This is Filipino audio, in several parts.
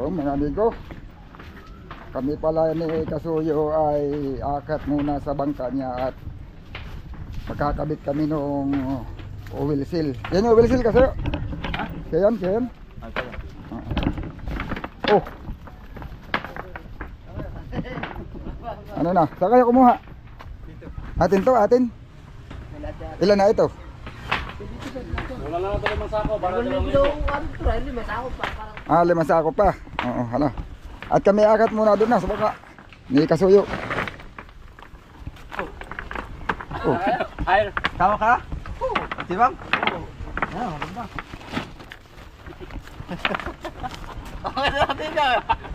Yung mga amigo, kami pala ni Kasuyo ay akat muna sa bangka niya at magkakabit kami nung oil seal. Yan yung oil seal Kasuyo? Ha? Kaya yan, kaya yan. Ah. Oh. Ano na? Saan kayo kumuha? Atin to, atin. Ilan na ito? Wala lang ito limang sako. Para hindi masako pa. Ah, lima sako pa. Oo, hala. At kami akat muna doon na sa baka. Ni Kasuyo. Oh. Ay, tama ka? Oo. Di bang? Yan, maganda. Okay natin ka.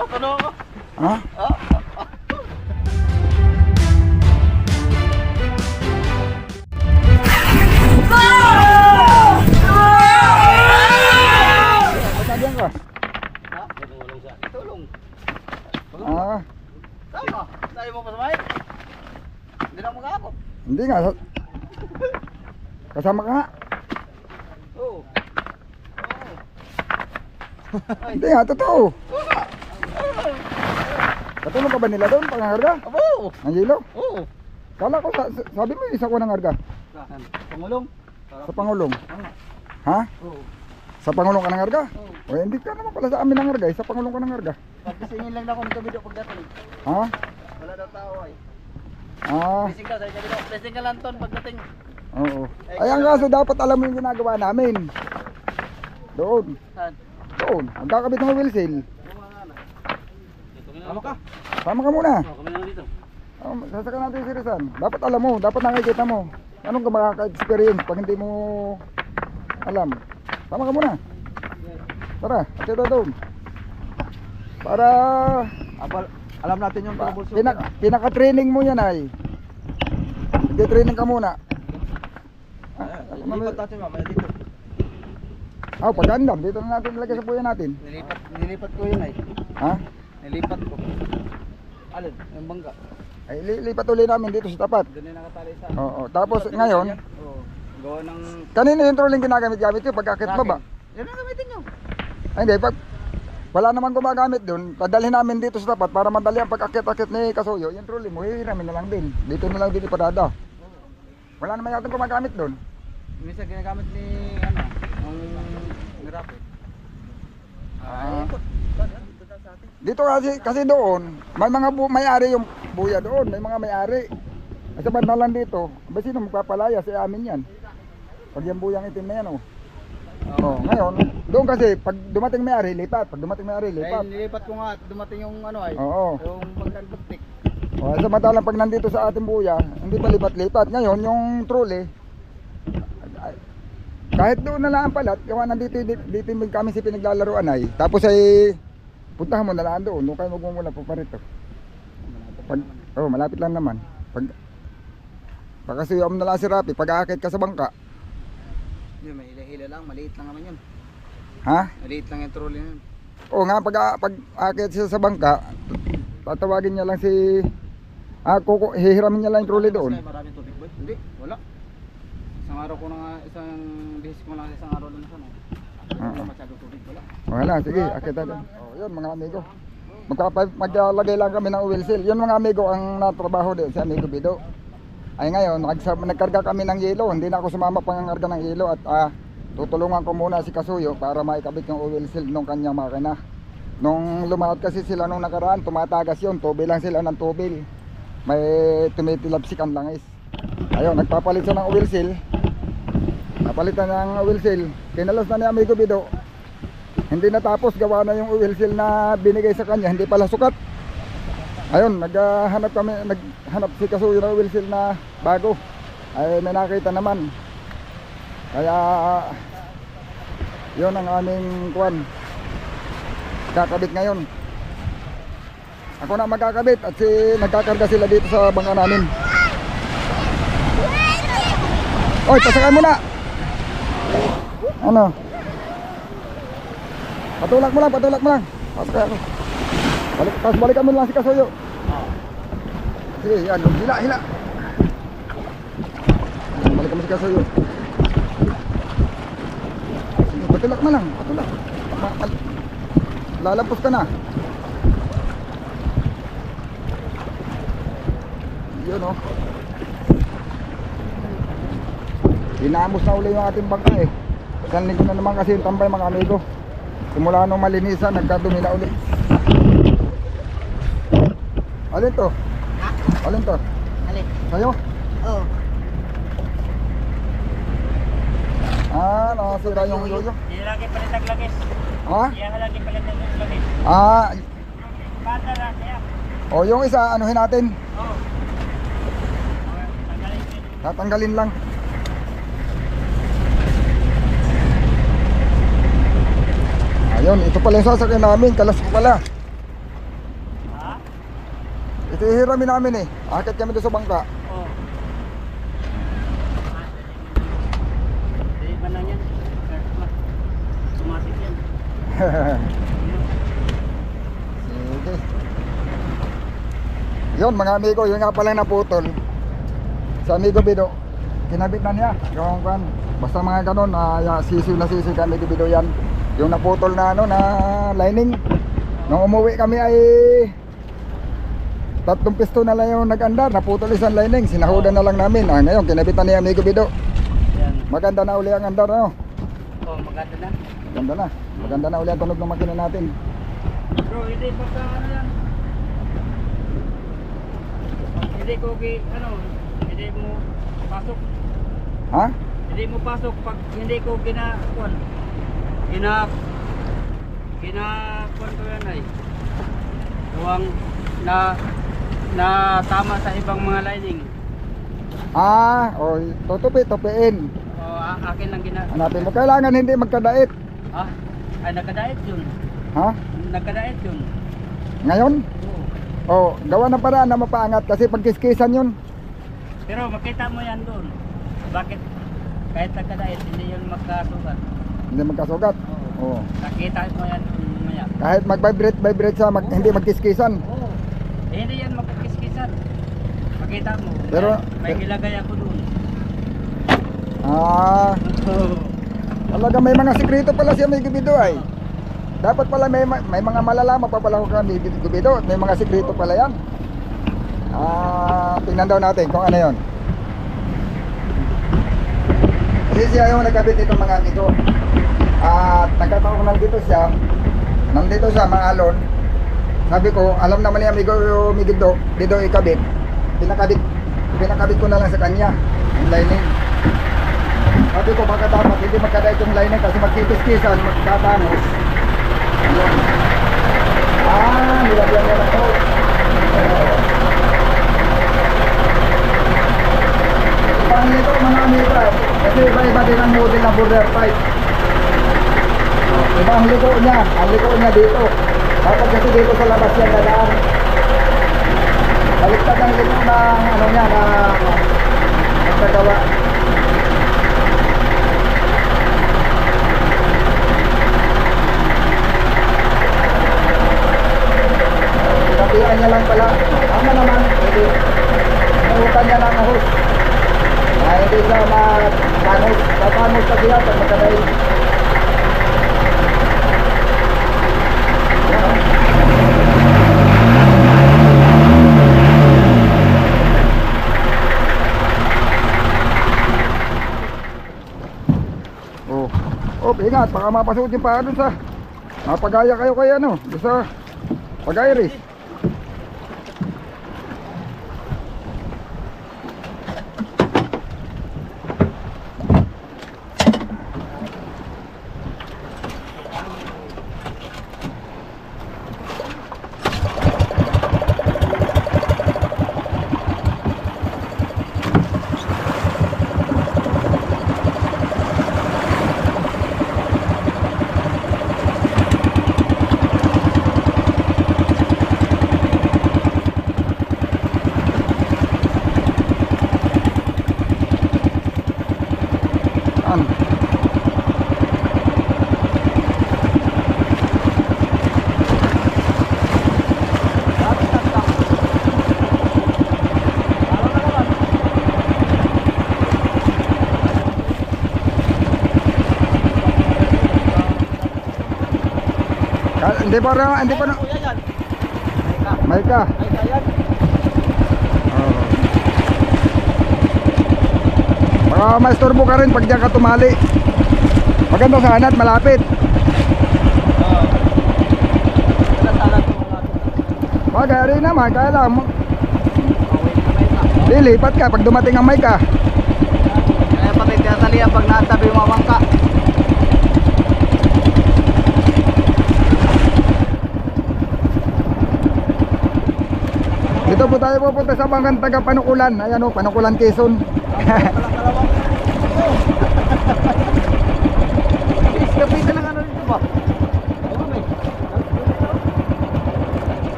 O, tanong ako. Ha? Ba't hindi nga. Sa- Kasama ka nga. Oo. Hindi nga, totoo. Katulong ka ba nila doon, pangangarga? Abo. Ang yelo? Oo. Kala ko, sa- sa- sabi mo isa ko nangarga. Saan? Pangulong. Sa Pangulong. Tama. Ha? Oo. Sa Pangulong ka nangarga? Oo. O hindi ka naman pala sa amin nangarga, eh. sa Pangulong ka nangarga. Pagkasingin lang na ako ng kabidyo pagdating. Ha? Wala daw tao ay. Ah, Blessing ka sa kabidyo. Blessing ka lang ton pagdating. oo. Ay, ang kaso dapat alam mo yung ginagawa namin. Doon. Saan? Doon. Ang kakabit ng wheel seal. Tama ka? Tama ka muna. Oo, kami na dito. Um, sasaka natin yung sirisan. Dapat alam mo, dapat nakikita mo. Anong ka makaka-experience pag hindi mo alam. Tama ka muna. Tara, kita doon. Para Apal, alam natin yung troubleshooting. pinak, pinaka-training mo yan ay. Hindi training ka muna. Ah, Nilipat natin mamaya dito. Oh, pagandam, dito na natin ilagay sa buhay natin. Nilipat, nilipat ko yun ay. Ha? Nilipat ko. Alin? Yung bangga. Ay, li- lipat ulit namin dito sa tapat. Doon yung nakatali sa... Oo, tapos ngayon, Oo. Gawa ng... kanino yung trolling ginagamit-gamit yun pag akit baba? Yan ang gamitin nyo. Ay, hindi, pag wala naman gumagamit doon, padalhin namin dito sa tapat para madali ang pag-akit-akit ni Kasuyo. Yung trolley mo, hihiramin na lang din. Dito na lang din iparada. Wala naman yata gumagamit doon. Minsan ginagamit ni... Ano? Ang... Nirapit. Ah. dito kasi, kasi doon, may mga bu- may-ari yung buya doon, may mga may-ari. Sa banda lang dito, ba sino magpapalaya sa amin yan? Pag yung buyang itim na yan, oh. Oh, ngayon, doon kasi, pag dumating may-ari, lipat. Pag dumating may-ari, lipat. nilipat ko nga at dumating yung ano ay. Oo. Yung pagkagbutik. Oh, samantalang pag nandito sa ating buya, hindi pa lipat-lipat. Ngayon, yung trolley, ay- kahit doon na lang ang palat, gawa nandito, dito, dito yung kami si pinaglalaroan ay. Tapos ay, puntahan mo na lang doon, doon kayo magmumula pa parito. Pag, oh, malapit lang naman. Pag, pagkasuyam na lang si Rapi, pag aakit ka sa bangka, Yun, may hila-hila lang. Maliit lang naman yun. ha? Maliit lang yung trolley na yun. Oo nga, pag, pag aakit siya sa bangka, tatawagin niya lang si, ah, kuku, hihiramin niya lang yung trolley doon. Mas Maraming tubig ba? Hindi, wala. Isang araw ko na nga, isang bihis ko lang isang araw lang na sana. Ah. Wala masyadong tubig, wala. Wala, sige, akit natin. Oh, yun mga amigo. Maglalagay lang kami ng oil seal. Yun mga amigo ang natrabaho din si amigo Bido. Ay ngayon, nagkarga kami ng yelo. Hindi na ako sumama pangangarga ng yelo at ah, tutulungan ko muna si Kasuyo para maikabit yung oil seal ng kanyang makina. Nung lumaot kasi sila nung nakaraan, tumatagas yun. Tubil lang sila ng tubil. May tumitilapsik ang langis. Ayun, nagpapalit siya ng oil seal. Napalitan ng oil seal. Kinalas na ni amigo Bido. Hindi natapos gawa na yung oil seal na binigay sa kanya, hindi pala sukat. Ayun, naghahanap kami, naghanap si Kasuyo ng oil na bago. Ay may nakita naman. Kaya yun ang aming kuan. Kakabit ngayon. Ako na magkakabit at si nagkakarga sila dito sa bangka namin. Oy, pasakay mo na. Ano? Patulak mo lang, patulak mo lang. Pasakay ako. Balik, tapos balikan mo lang si Kasuyo. Sige, yan. Hila, hila. Balikan mo si Kasuyo. Sige, patulak mo lang. Patulak. Lalampos ka na. Yun oh. Dinamos na uli yung ating bangka eh. Isang linggo na naman kasi yung tambay mga amigo. Simula nung malinisan, nagkadumi na uli. Alin to? Alin to? Alin? Sa'yo? Oo. Ah, nakasira yung yoyo. Hindi lagi palit ang lagis. Ha? Hindi lagi palit ang lagis. Ah, Bata lang kaya. o yung isa, anuhin natin. Oo. Tatanggalin lang. Ayun, ito pala yung sasakyan namin. Kalas ko pala. Ito ihiramin namin eh. Akit kami doon sa bangka. Oo. Hindi ba yan? Automatic yan. Sige. Yun mga amigo, yun nga pala naputol. Sa amigo Bido, kinabit na niya. Yung kan, basta mga ganun, uh, sisiw na sisiw kami Bido yan. Yung naputol na ano na lining. Nung umuwi kami ay tatlong pisto na lang yung nag-andar, naputol isang lining, sinahudan na lang namin. Ah, ngayon, kinabit na niya amigo Bido. Maganda na uli ang andar, ano? Oh, maganda na. Maganda na. Maganda na uli ang tunog ng makina natin. Bro, hindi pa sa ano yan. Hindi ko ano, hindi mo pasok. Ha? Hindi mo pasok pag hindi ko gina, kuan. Gina, gina, kuan ko yan ay. Tuwang na, na tama sa ibang mga lining. Ah, o, tutupi, tupiin. O, a- akin lang gina. Hanapin mo. Kailangan hindi magkadait. Ah, ay nagkadait yun. Ha? Nagkadait yun. Ngayon? Oo. O, gawa ng paraan na mapaangat kasi pagkiskisan yun. Pero makita mo yan doon. Bakit kahit nagkadait, hindi yun magkasukat. Hindi magkasugat. Oo. Oo. Nakita mo yan mamaya. Kahit mag-vibrate, vibrate siya, mag, hindi magkiskisan. Oo. Eh, hindi. Makita mo. Pero- may ilagay ako doon. Ah, talaga may mga sikreto pala siya may gubido ay. Dapat pala may, ma- may mga malalaman pa pala kung kami gubido. May mga sikreto pala yan. Ah, tingnan daw natin kung ano yon. Kasi siya yung nagkabit itong mga amigo. At nagkataon nandito siya. Nandito siya, maalon. Sabi ko, alam naman ni amigo yung Miguel dito ikabit. Pinakabit, pinakabit ko na lang sa kanya. Yung lining. Sabi ko baka dapat hindi magkadait yung lining kasi magkikis-kisan, magkatanos. Ayun. Ah, nilagyan niya ng coat. Ibang nito mga amiga, kasi iba-iba din ang model ng border pipe. Iba ang liko niya, ang liko niya dito. Dapat kasi dito sa labas yan na lang. Baliktad ang liko ng ano niya na nagkagawa. Pinapian niya lang pala. Tama naman, pwede. Nautan niya lang ang host. Na hindi siya matanos. Tatanos kasi yan pag magkadain. Yan, oh. Oh. Oh, ingat, baka mapasok yung paa dun sa Mapagaya kayo kay ano, doon sa Pag-iris. Hindi pa rin, hindi pa yan. May ka. Ay, kaya. Oo. Baka maistorbo ka rin pag diyan ka tumali. Maganda sana at malapit. Bagay rin naman, kaya lang. may ka. Lilipat ka pag dumating ang may ka. Kaya pati tinatalian pag natabi yung mga Dito po tayo pupunta sa bangkan taga Panukulan. Ayan o, Panukulan Quezon. Iskapitan ng ano dito ba?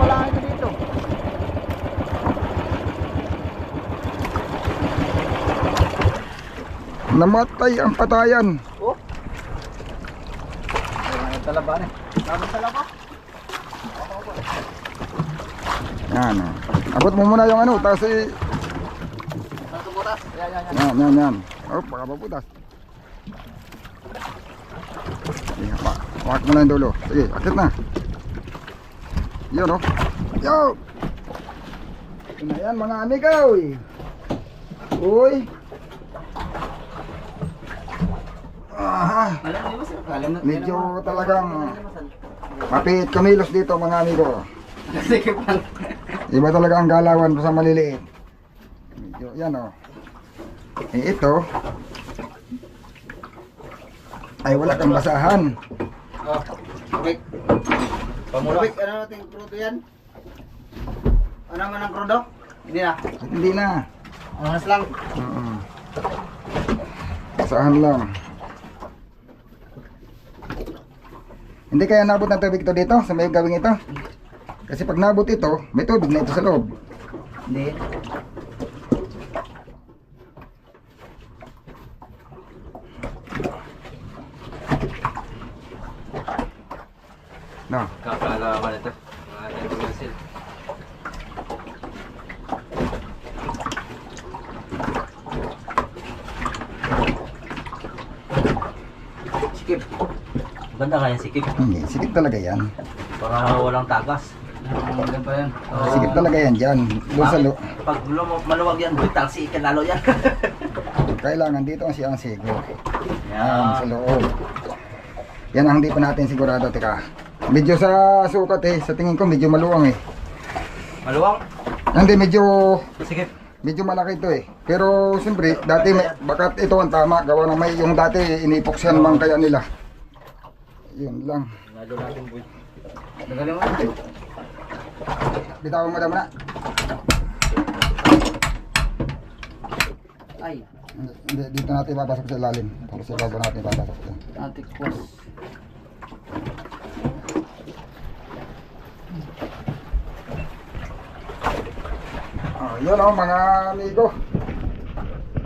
Lang ito. Namatay ang patayan. Oh. Ay, talaban eh. Tapos talaba. Yan o. Abot mo muna yung ano, tapos i... Satu butas. Yan, yan, yan. Yan, yan, yan. Oh, baka maputas. Sige, pa. Hawak mo na yung dulo. Sige, akit na. Yun o. Yo! Yun na yan mga amigo. Uy. Uy. Mo. Medyo talagang mapit kumilos dito mga amigo. Sige pa. Iba talaga ang galawan sa maliliit. Medyo, yan o. Eh ito, ay wala kang basahan. Oh, Rick. Rick, ano natin krudo yan? Ano naman ang krudo? Hindi na. Hindi na. Angas lang. Mm-mm. Basahan lang. Hindi kaya nabot ng tubig ito dito sa may gawing ito? Kasi pag nabot ito, may tubig na ito sa loob. Hindi. No. Kakala ka nito. Mga netizen. Skip. Ganda kaya sikip. Hindi, sikip talaga yan. Para walang tagas. Ganda pa yan. Sikip talaga yan dyan. Doon sa lo- Pag maluwag yan, butal si ikanalo yan. Kailangan dito ang siyang sigo. Yan, sa loob. Yan ang hindi pa natin sigurado. Teka. Medyo sa sukat eh. Sa tingin ko medyo maluwang eh. Maluwang? Hindi, medyo Sikip. medyo malaki ito eh. Pero siyempre, dati may, bakat ito ang tama. Gawa ng may yung dati inipoksyan man kaya nila. Yun lang. Nalo natin boy. Nagaling mo. Bitawan mo na muna. Ay, dito natin papasok sa ilalim. Tapos sa ibabaw natin papasok dyan. antik kwas. Oh, yun oh, mga amigo.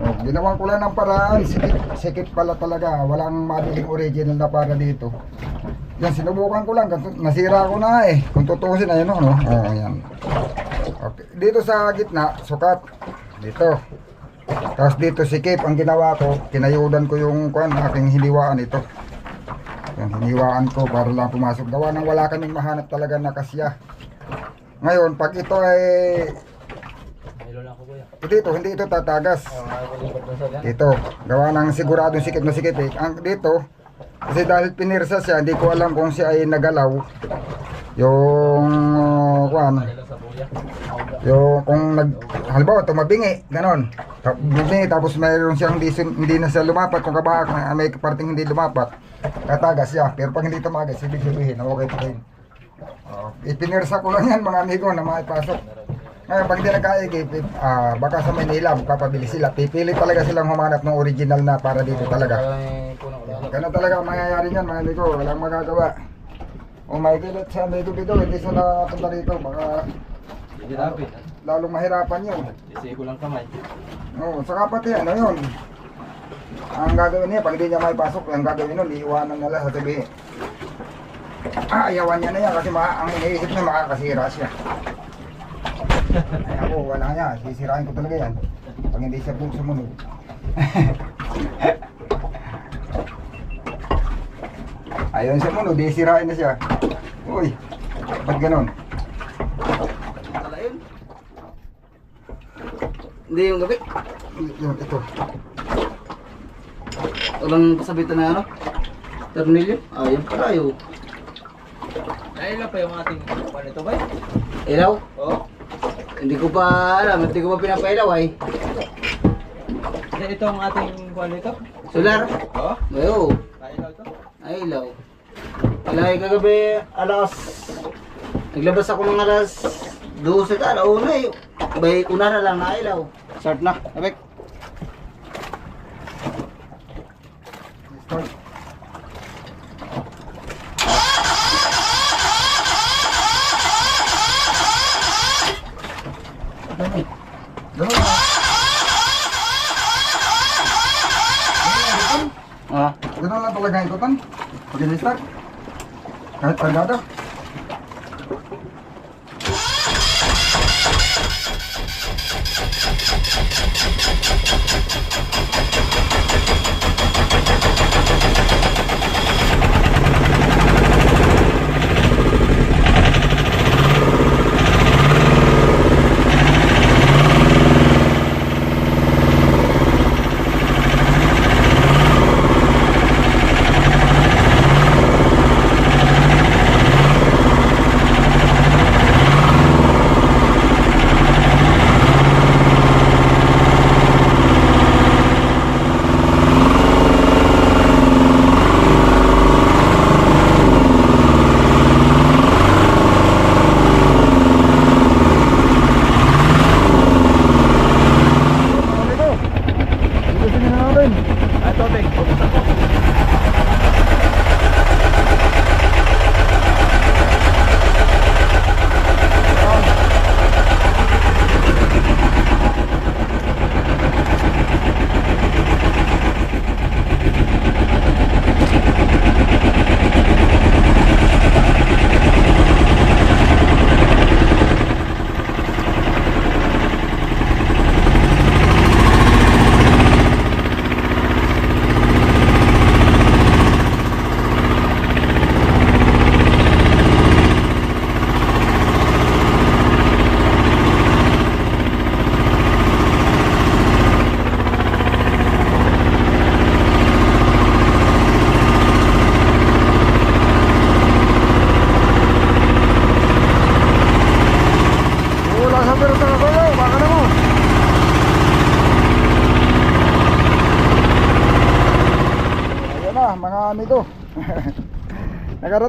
Oh, ginawan ko lang ng paraan. Sikip, sikip pala talaga. Walang mabiling original na para dito. Yan, sinubukan ko lang. Nasira ko na eh. Kung tutusin, ayun oh, no? Oh, yan. Okay. Dito sa gitna, sukat. Dito. Tapos dito sikip. Ang ginawa ko, kinayudan ko yung kuan, aking hiniwaan ito. Yan, hiniwaan ko para lang pumasok. Gawa nang wala kaming mahanap talaga na kasya. Ngayon, pag ito ay dito, hindi ito tatagas. Dito, gawa ng siguradong sikip na sikip eh. Ang dito, kasi dahil pinirsa siya, hindi ko alam kung siya ay nagalaw. Yung, uh, sa buya. yung kung nag, halimbawa tumabingi, ganon. Bumingi, tapos mayroon siyang hindi, hindi na siya lumapat, kung kabahak na may parting hindi lumapat, tatagas siya. Pero pag hindi tumagas, ibig sabihin, okay pa rin. Uh, ipinirsa ko lang yan mga amigo na maipasok. Ngayon, pag hindi nagkaigip, ah, baka sa Manila, magpapabili sila. Pipili talaga silang humanap ng original na para dito talaga. Ganun talaga ang mangyayari niyan, mga amigo. Walang magagawa. O may gilit sa amigo dito, hindi siya nakapunta dito. Baka dapat. lalong mahirapan yun. Kasi ko lang kamay. Oo, saka pati ano yun. Ang gagawin niya, pag hindi niya may pasok, ang gagawin nun, iiwanan nila sa tabi. Ah, ayawan niya na yan kasi ma ang iniisip niya makakasira siya. Ay ako, wala niya. Sisirain ko talaga yan. Pag hindi siya po sumunod. Ayun siya mo, no, di sirain na siya. Uy, ba't ganun? Wala yun. Hindi yung gabi. Yun, ito. Walang pasabitan na ano? Tornilyo? Ah, yan pala yun. Nailan pa yung ating kuwan ito ba? Ilaw? Oo. Hindi ko pa alam, hindi ko pa pinapailaw ay. Ito ang ating kuwan ito? Solar? Oo. Ayo, Nailan ito? ay ilaw. Alay kagabi, alas... Naglabas ako ng alas 12 ka, alauna eh. Bay, una na lang na ilaw. Start na, abek. Start. Ganun. Ganun. Ah, Ganun lang talaga ang ikutan. Pag in-start. Kahit pagdada.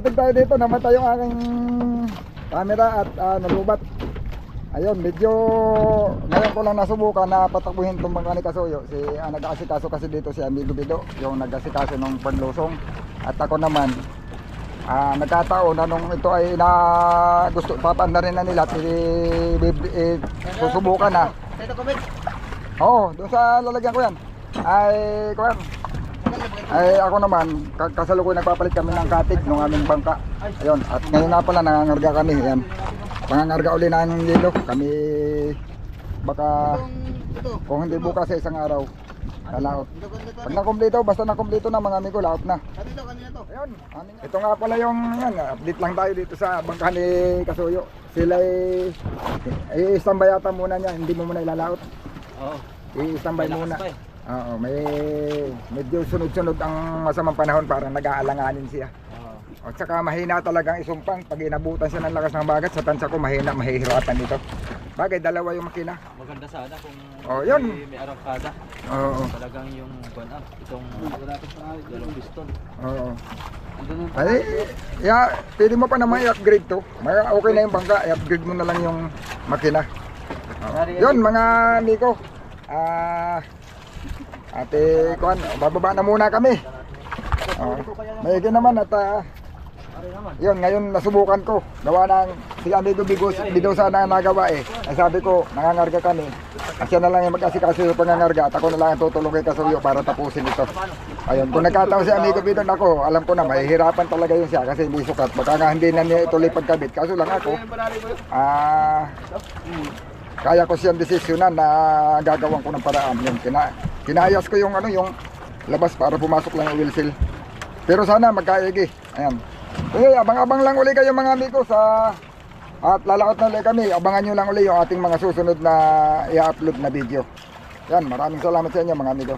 Nakarating tayo dito, namatay yung aking camera at ah, nalubat. Ayun, medyo ngayon ko lang nasubukan na patakbuhin itong mga ni Kasuyo. Si ah, nag-aasikaso kasi dito si Amigo Bido, yung nag-aasikaso ng panlusong. At ako naman, Ah, nagkataon na nung ito ay na gusto papanda rin na nila at susubukan na. Oo, doon sa lalagyan ko yan. Ay, kuwan. Ay, ako naman, ka- kasalukuyan nagpapalit kami ng katig ng aming bangka. Ayun, at ngayon nga pala nangangarga kami. Yan. Pangangarga uli ng yelo. Kami baka kung hindi bukas sa isang araw, lalaot. Pag nakumpleto, basta nakumpleto na mga amigo, laot na. Ayun. Ito nga pala yung yan, update lang tayo dito sa bangka ni Kasuyo. Sila ay i-standby yata muna niya, hindi mo muna ilalaot. Oo. I-standby muna. Oo, may medyo sunod-sunod ang masamang panahon para nag-aalanganin siya. Oo. At saka mahina talagang isumpang pag inabutan siya ng lakas ng bagat sa tansya ko mahina, mahihirapan dito. Bagay, dalawa yung makina. Maganda sana kung Oh, yun. may, may arangkada. Oo, Talagang yung ah, itong dalawang piston. oo. Ay, ya, pwede mo pa naman i-upgrade to. May okay na yung bangka, i-upgrade mo na lang yung makina. Oo. Yun mga amigo. Ah, ate Kuan, bababa na muna kami. Oh, may naman at naman. yun, ngayon nasubukan ko. Gawa ng si amigo Bigos, Bido sana ang nagawa eh. Ay sabi ko, nangangarga kami. At siya na lang yung mag-asikaso yung pangangarga at ako na lang ang tutulong kay Kasuyo para tapusin ito. Ayun, kung nagkataon si amigo Bido ako, alam ko na mahihirapan talaga yun siya kasi hindi sukat. Baka nga hindi na niya ituloy pagkabit. Kaso lang ako, ah, kaya ko siyang desisyonan na gagawan ko ng paraan. Yung kina, kinayas ko yung ano, yung labas para pumasok lang yung wheel seal. Pero sana magkaigi. Ayan. Okay, abang-abang lang uli kayo mga amigo sa at lalakot na ulit kami. Abangan nyo lang uli yung ating mga susunod na i-upload na video. Yan, maraming salamat sa inyo mga amigo.